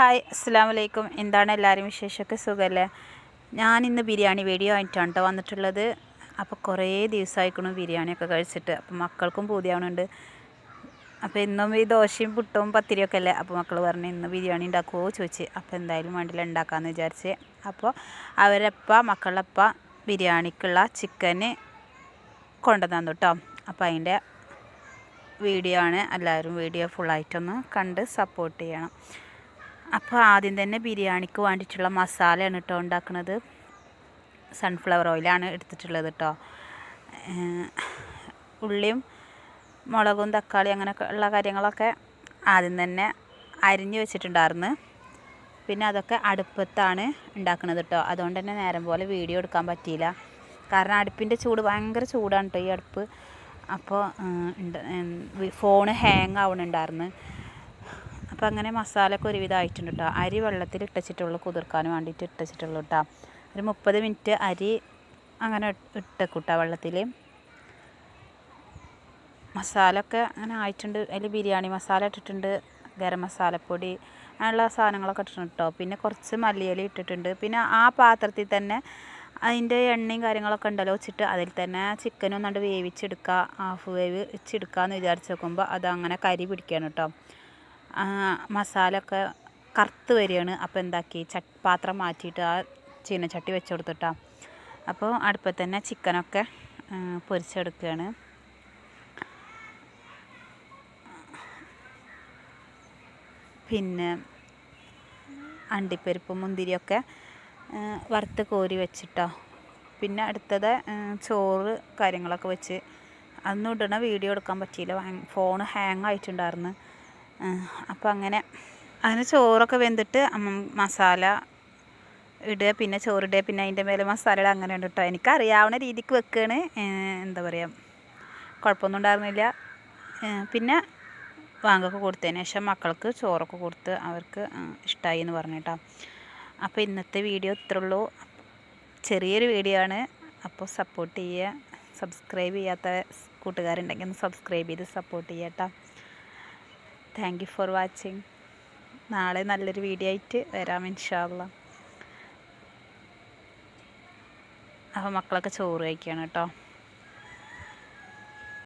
Hi അസ്സാം വലൈക്കും എന്താണ് എല്ലാവരും വിശേഷമൊക്കെ? സുഖമല്ലേ? ഞാൻ ഇന്ന് ബിരിയാണി വീഡിയോ ആയിട്ടാണ് കേട്ടോ വന്നിട്ടുള്ളത്. അപ്പോൾ കുറേ ദിവസമായിക്കണം ബിരിയാണിയൊക്കെ കഴിച്ചിട്ട്. അപ്പോൾ മക്കൾക്കും പൂതിയാവണുണ്ട്. അപ്പോൾ ഇന്നും ഈ ദോശയും പുട്ടും പത്തിരിയൊക്കെ അല്ലേ? അപ്പോൾ മക്കൾ പറഞ്ഞു ഇന്ന് ബിരിയാണി ഉണ്ടാക്കുമോ ചോദിച്ച്. അപ്പോൾ എന്തായാലും വേണ്ടില്ല ഉണ്ടാക്കാമെന്ന് വിചാരിച്ച്. അപ്പോൾ അവരപ്പ മക്കളപ്പ ബിരിയാണിക്കുള്ള ചിക്കന് കൊണ്ടുവന്നു കേട്ടോ അപ്പോൾ അതിന്റെ വീഡിയോ ആണ്. എല്ലാവരും വീഡിയോ ഫുള്ളായിട്ടൊന്ന് കണ്ട് സപ്പോർട്ട് ചെയ്യണം. അപ്പോൾ ആദ്യം തന്നെ ബിരിയാണിക്ക് വേണ്ടിയിട്ടുള്ള മസാലയാണ് കേട്ടോ ഉണ്ടാക്കുന്നത്. സൺഫ്ലവർ ഓയിലാണ് എടുത്തിട്ടുള്ളത് കേട്ടോ. ഉള്ളിയും മുളകും തക്കാളി അങ്ങനെയൊക്കെ ഉള്ള കാര്യങ്ങളൊക്കെ ആദ്യം തന്നെ അരിഞ്ഞ് വെച്ചിട്ടുണ്ടായിരുന്നു. പിന്നെ അതൊക്കെ അടുപ്പത്താണ് ഉണ്ടാക്കുന്നത് കേട്ടോ. അതുകൊണ്ട് തന്നെ നേരം പോലെ വീഡിയോ എടുക്കാൻ പറ്റിയില്ല. കാരണം അടുപ്പിന്റെ ചൂട് ഭയങ്കര ചൂടാണ് കേട്ടോ ഈ അടുപ്പ്. അപ്പോൾ ഫോണ് ഹാങ് ആവണുണ്ടായിരുന്നു. അപ്പോൾ അങ്ങനെ മസാലയൊക്കെ ഒരുവിധം ആയിട്ടുണ്ട് കേട്ടോ അരി വെള്ളത്തിൽ ഇട്ടച്ചിട്ടുള്ളൂ കുതിർക്കാൻ വേണ്ടിയിട്ട് ഇട്ടച്ചിട്ടുള്ളൂ കേട്ടോ ഒരു മുപ്പത് മിനിറ്റ് അരി അങ്ങനെ ഇട്ടേക്കൂട്ടോ വെള്ളത്തിൽ മസാല ഒക്കെ അങ്ങനെ ആയിട്ടുണ്ട്. അതിൽ ബിരിയാണി മസാല ഇട്ടിട്ടുണ്ട് ഗരം മസാലപ്പൊടി അങ്ങനെയുള്ള സാധനങ്ങളൊക്കെ ഇട്ടിട്ടുണ്ട് കേട്ടോ പിന്നെ കുറച്ച് മല്ലിയില ഇട്ടിട്ടുണ്ട്. പിന്നെ ആ പാത്രത്തിൽ തന്നെ അതിന്റെ എണ്ണയും കാര്യങ്ങളൊക്കെ ഉണ്ടല്ലോ വെച്ചിട്ട് അതിൽ തന്നെ ചിക്കൻ ഒന്നാണ്ട് വേവിച്ചെടുക്കുക ഹാഫ് വേവ് വെച്ചെടുക്കുക എന്ന് വിചാരിച്ച് നോക്കുമ്പോൾ അത് അങ്ങനെ കരി പിടിക്കുകയാണ് കേട്ടോ മസാല ഒക്കെ കറുത്ത് വരികയാണ്. അപ്പോൾ എന്താക്കി? ച പാത്രം മാറ്റിയിട്ട് ആ ചീനച്ചട്ടി വെച്ച് കൊടുത്തിട്ടാ. അപ്പോൾ അടുപ്പത്ത് തന്നെ ചിക്കനൊക്കെ പൊരിച്ചെടുക്കുകയാണ്. പിന്നെ അണ്ടിപ്പരിപ്പ് മുന്തിരിയൊക്കെ വറുത്ത് കോരി വെച്ചിട്ടോ. പിന്നെ അടുത്തത് ചോറ് കാര്യങ്ങളൊക്കെ വെച്ച്. അന്ന് ഇടണ വീഡിയോ എടുക്കാൻ പറ്റിയില്ല. ഫോൺ ഹാങ് ആയിട്ടുണ്ടായിരുന്നു അപ്പോൾ അങ്ങനെ അതിന് ചോറൊക്കെ വെന്തിട്ട് മസാല ഇടുക പിന്നെ ചോറിടുക പിന്നെ അതിന്റെ മേലെ മസാല ഇടുക അങ്ങനെ ഉണ്ട് കേട്ടോ എനിക്കറിയാവുന്ന രീതിക്ക് വെക്കുകയാണ് എന്താ പറയുക കുഴപ്പമൊന്നും ഉണ്ടായിരുന്നില്ല. പിന്നെ വാങ്ങൊക്കെ കൊടുത്തതിന് ശേഷം മക്കൾക്ക് ചോറൊക്കെ കൊടുത്ത് അവർക്ക് ഇഷ്ടമായി എന്ന് പറഞ്ഞു കേട്ടോ അപ്പോൾ ഇന്നത്തെ വീഡിയോ ഇത്രയുള്ളൂ ചെറിയൊരു വീഡിയോ ആണ്. അപ്പോൾ സപ്പോർട്ട് ചെയ്യുക. സബ്സ്ക്രൈബ് ചെയ്യാത്ത കൂട്ടുകാരുണ്ടെങ്കിൽ ഒന്ന് സബ്സ്ക്രൈബ് ചെയ്ത് സപ്പോർട്ട് ചെയ്യാം കേട്ടോ താങ്ക് യു ഫോർ വാച്ചിങ് നാളെ നല്ലൊരു വീഡിയോ ആയിട്ട് വരാം ഇൻഷാല്ല അപ്പോൾ മക്കളൊക്കെ ചോറ് കഴിക്കുകയാണ് കേട്ടോ.